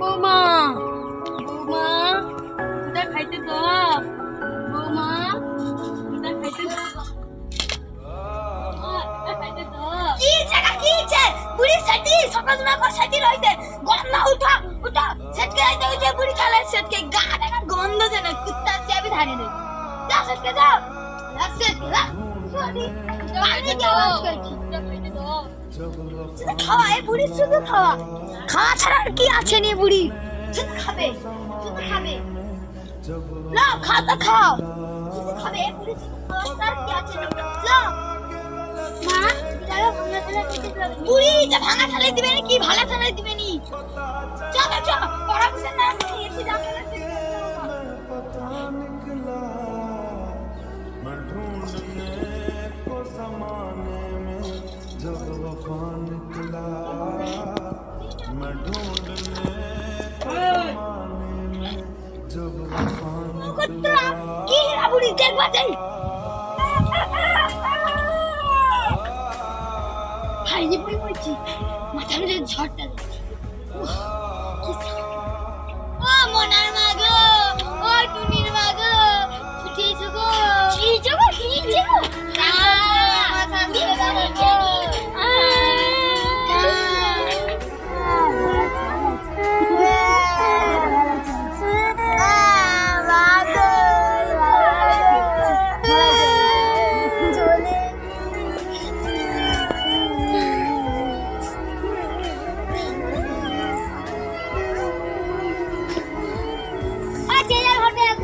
বৌমা। বৌমা দুটা খাইতে দাও। বৌমা দুটা খাইতে দাও। গন্ধ যেন কুত্তা চাবি ধারে নেই যা সেটকে যাও। সেটকে যা পানি দাও। খাওয়া এই বুড়ি শুধু খাওয়া খাওয়া ছাড়া আর কি আছে নি বুড়ি শুধু খাবে শুধু খাবে না খাও তো খাও শুধু খাবে এই বুড়ি শুধু খাওয়া ছাড়া আর কি আছে নি যাও মা যারা ভাঙা থালা খেতে যাবে বুড়ি যা ভাঙা থালা দিবে না কি ভালো থালা দিবে নি চলো চলো পড়াশোনা না খেয়েছি যাবে না मैं ढूंढने को जमाने में जब वफा निकला मैं ढूंढने को जमाने में जब वफा কুত্তা निकला কি হেরা বুড়ি দেখবা যাই হাইনি বুড়ি বলছি মাথার মধ্যে ঝড়টা দিচ্ছে উফ, কি ঝড়। ও মনার মা গো ও টুনির মা গো উঠিয়েছো গো উঠিয়েছো গো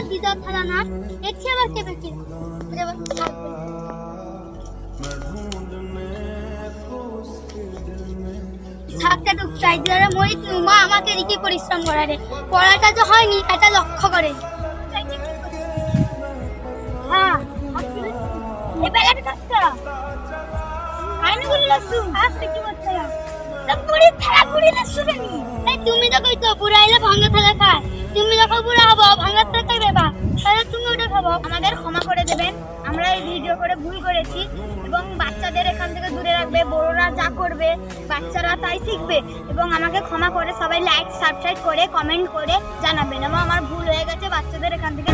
এটা আমার দিদার থালা না দেখছি আবার কে বেঁচে এবার থাকবে থাকতে তো চাইদারে মই মা আমাকে এদিকে পরিশ্রম করারে পড়াটা তো হয়নি, এটা লক্ষ্য করে। হ্যাঁ এ বেলাটা কাটছ আইনে গুলি লাসু কি করছ তো পুরি থালা তুমি তো কইতো পুরা আইলে ভাঙা থালা খায়। তুমি যখন পুরা হব ভাঙা থালা খাইবে তাহলে তুমি ওটা খাব। আমাদের ক্ষমা করে দেবেন। আমরা এই ভিডিও করে ভুল করেছি এবং বাচ্চাদের এখান থেকে দূরে রাখবে, বড়রা যা করবে, বাচ্চারা তাই শিখবে এবং আমাকে ক্ষমা করে সবাই লাইক সাবস্ক্রাইব করে কমেন্ট করে জানাবেন এবং আমার ভুল হয়ে গেছে, বাচ্চাদের এখান থেকে